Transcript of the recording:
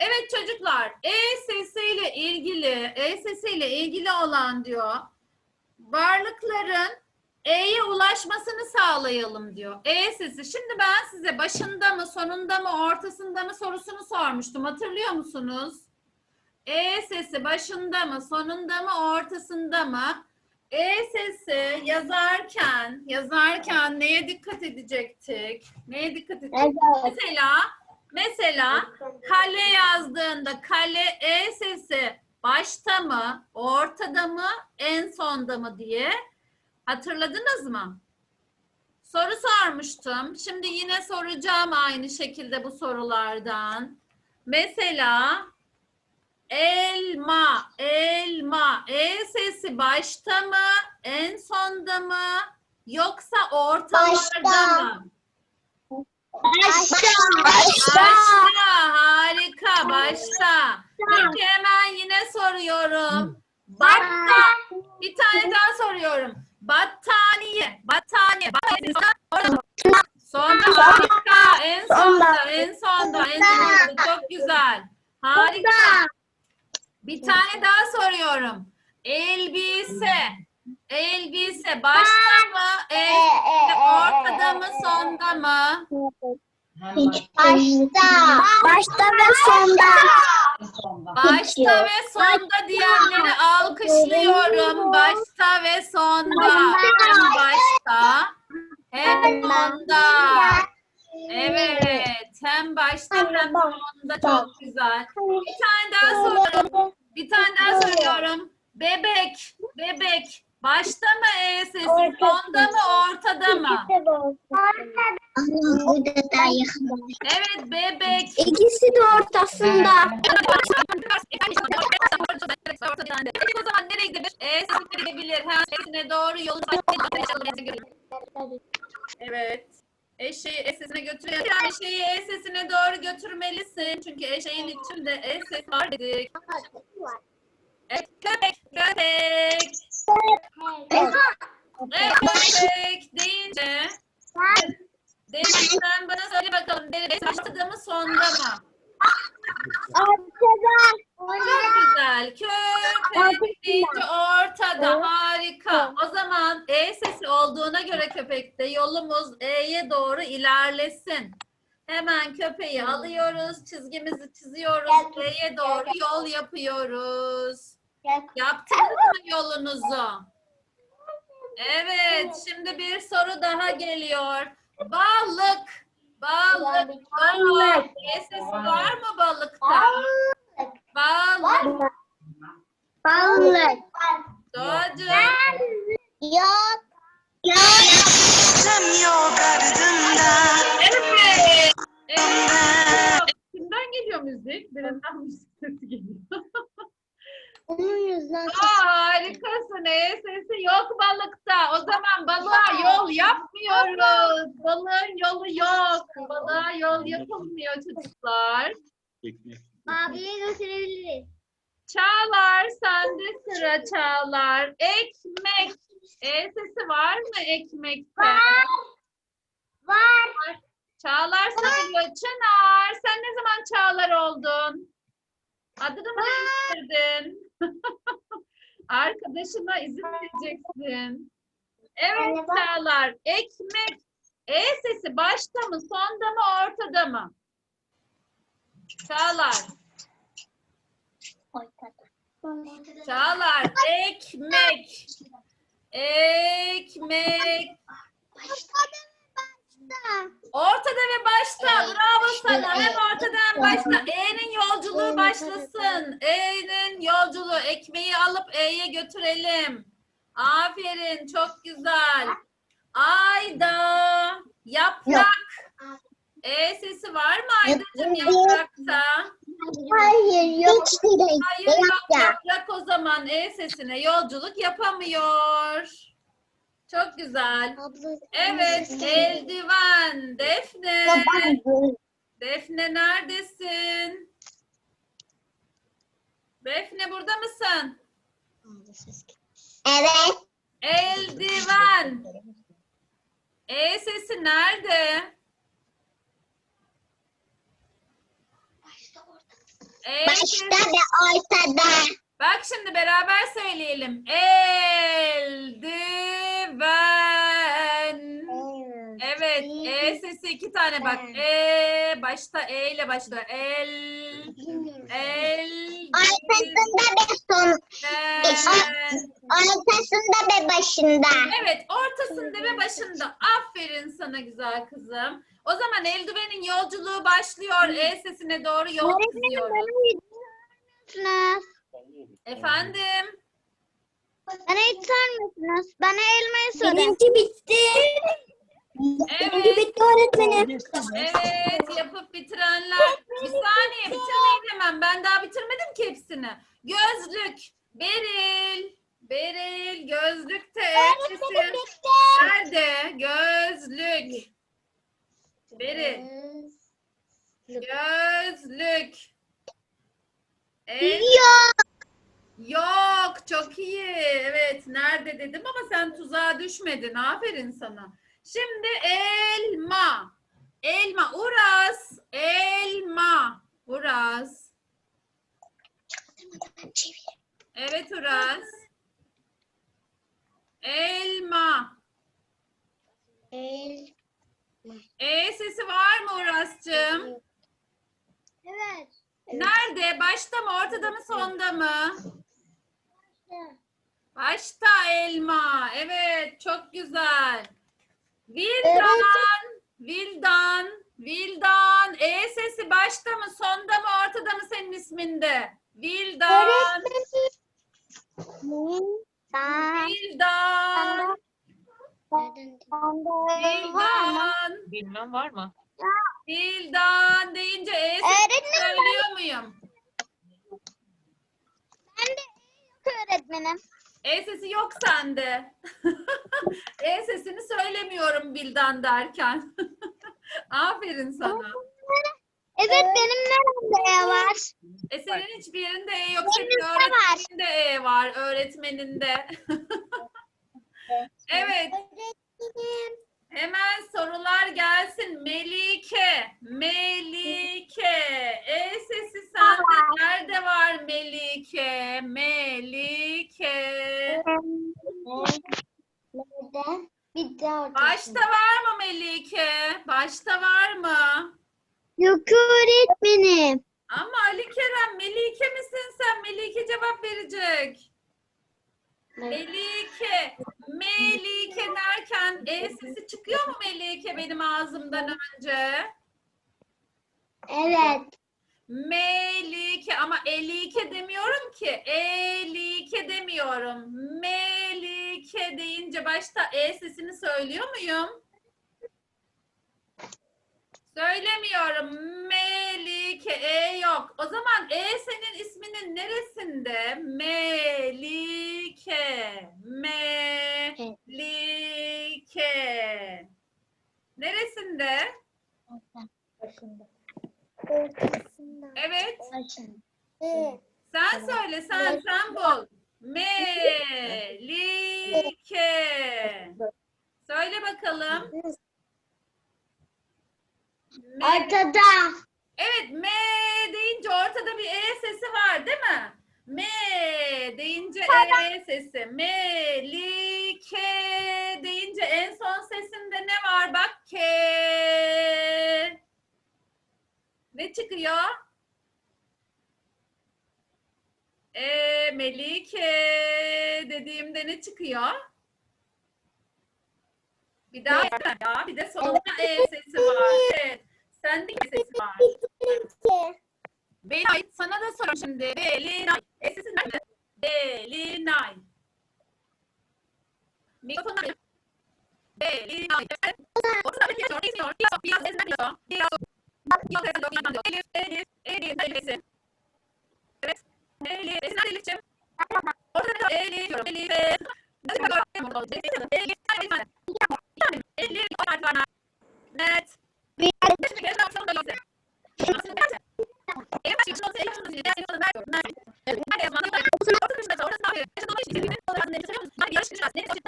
Evet çocuklar, E sesiyle ilgili, E sesiyle ilgili olan diyor. Varlıkların E'ye ulaşmasını sağlayalım diyor. E sesi. Şimdi ben size başında mı, sonunda mı, ortasında mı sorusunu sormuştum. Hatırlıyor musunuz? E sesi başında mı, sonunda mı, ortasında mı? E sesi yazarken, yazarken neye dikkat edecektik? Neye dikkat edecektik? Mesela, mesela kale yazdığında kale E sesi başta mı, ortada mı, en sonda mı diye hatırladınız mı? Soru sormuştum. Şimdi yine soracağım aynı şekilde bu sorulardan. Mesela elma, elma. E sesi başta mı, en sonda mı, yoksa ortalarda Başta. mı? Başta. Başta. Harika. Başta. Peki hemen yine soruyorum. Batta. Bir tane daha soruyorum. Battaniye. Battaniye. Battaniye. Sonda. Harika. En sonda. En sonda. En sonda. Çok güzel. Harika. Bir tane daha soruyorum. Elbise. Elbise başta mı? El, ortada mı? Sonda mı? Başta. Başta ve sonda. Başta ve sonda diyenleri alkışlıyorum. Başta ve sonda. Hem başta hem sonda. Evet. Hem başta hem sonda çok güzel. Bir tane daha soruyorum. Bir tane daha soruyorum. Bebek. Bebek. Başta mı E sesi? Sonda mı? Ortada mı? Burada da yakın. Evet bebek. İkisi de ortasında. Peki o zaman nereye gidebilir? E sesine gidebilir. Hem sesine doğru yolu Evet. Eşeği E sesine götürüyor. Yani eşeği E sesine doğru götürmelisin. Çünkü eşeğin içinde E ses var dedik. Evet, köpek, köpek. Köpek deyince Deniz sen bana söyle bakalım. Deniz başladı mı sonda mı? Çok güzel. Köpek deyince ortada. Harika. O zaman E sesi olduğuna göre köpekte yolumuz E'ye doğru ilerlesin. Hemen köpeği alıyoruz. Çizgimizi çiziyoruz. E'ye doğru yol yapıyoruz. Yaptınız mı yolunuzu? Evet. Şimdi bir soru daha geliyor. Balık. Balık. Balık. Sesi var mı balıkta? Balık. Balık. Doğacı. Yok. Yok ardında Evet. Evet. Kimden geliyor müzik? Birinden müzik sesi geliyor. Yüzünden Aa, harikasın. E sesi yok balıkta. O zaman balığa yol yapmıyoruz. Balığın yolu yok. Balığa yol yapılmıyor çocuklar. abiye götürebiliriz. Çağlar sende sıra Çağlar. Ekmek. E sesi var mı ekmekte? Var. Çağlar söylüyor. Çınar sen ne zaman Çağlar oldun? Adını mı değiştirdin? Arkadaşına izin vereceksin. Evet. Çağlar. Ekmek. E sesi başta mı, sonda mı, ortada mı? Çağlar. Çağlar. Ekmek. Ekmek. Ortada ve başta. Bravo sana. Hem ortada hem başta. E'nin yolculuğu başlasın. E'nin yolculuğu. Ekmeği alıp E'ye götürelim. Aferin. Çok güzel. Ayda. Yaprak. E sesi var mı Aydacığım yaprakta? Hayır yok. Hayır yok. Yaprak o zaman E sesine yolculuk yapamıyor. Çok güzel. Evet, eldiven. Defne. Defne neredesin? Defne burada mısın? Evet. Eldiven. E sesi nerede? E Başta ve ortada. Bak şimdi beraber söyleyelim. Eldiven. Evet. E sesi iki tane bak. E başta E ile başla. El. El. Ortasında ve son. Ortasında ve başında. Evet, ortasında ve başında. Aferin sana güzel kızım. O zaman eldivenin yolculuğu başlıyor. E sesine doğru yol çiziyoruz. Efendim? Bana hiç sormuyorsunuz. Bana elmayı sorun. Benimki bitti. Evet. bitti öğretmenim. Evet, yapıp bitirenler. Bir saniye, bitirmeyin hemen. Ben daha bitirmedim ki hepsini. Gözlük. Beril. Beril, gözlükte E sesi. Nerede? Gözlük. Beril. Gözlük. Yok. Yok, çok iyi. Evet, nerede dedim ama sen tuzağa düşmedin. Aferin sana. Şimdi elma. Elma. Uras. Elma. Uras. Evet Uras. Elma. El. E sesi var mı Uras'cığım? Evet. Nerede? Başta mı, ortada mı, sonda mı? Başta elma. Evet, çok güzel. Vildan, Vildan, Vildan. E sesi başta mı, sonda mı, ortada mı senin isminde? Vildan, Sen. Vildan, Vildan, Bilmem var mı? Vildan deyince E sesi söylüyor muyum? Ben de öğretmenim. E sesi yok sende. e sesini söylemiyorum Bildan derken. Aferin sana. Evet benim nerede E var? E senin hiçbir yerinde E yok. Senin Benim de var. öğretmeninde E var. Öğretmeninde. evet. Hemen sorular gelsin. Melike. Melike. Nerede? Bir daha Başta var mı Melike? Başta var mı? Yok öğretmenim. Ama Ali Kerem Melike misin sen? Melike cevap verecek. Melike. Melike derken E sesi çıkıyor mu Melike benim ağzımdan önce? Evet. Melike ama Elike demiyorum ki. Elike demiyorum. Melike deyince başta E sesini söylüyor muyum? Söylemiyorum. Melike E yok. O zaman E senin isminin neresinde? Melike. Melike. Neresinde? Evet. Sen söyle sen sen bul. Melike. Söyle bakalım. Me- Ortada. Evet me deyince ortada bir e sesi var değil mi? Me deyince e sesi. Melike deyince en son sesinde ne var? Bak ke. Ne çıkıyor? E Melike dediğimde ne çıkıyor? Bir daha ya. Bir de sonunda e sesi var. Evet. Sende bir sesi var. Belinay sana da soruyorum şimdi. Belinay. E sesin nerede? Belinay. Bir yazıyor. Yazıyor? Biraz, ezber. Biraz. Yok. Elif, Elif, Elif, Elif'sin. Evet. Elif, nerede Elif'ciğim? Ortada bir Elif diyorum. Elif. Nasıl Elif, Elif. Elif, Elif, Elif. Net. Da bir şey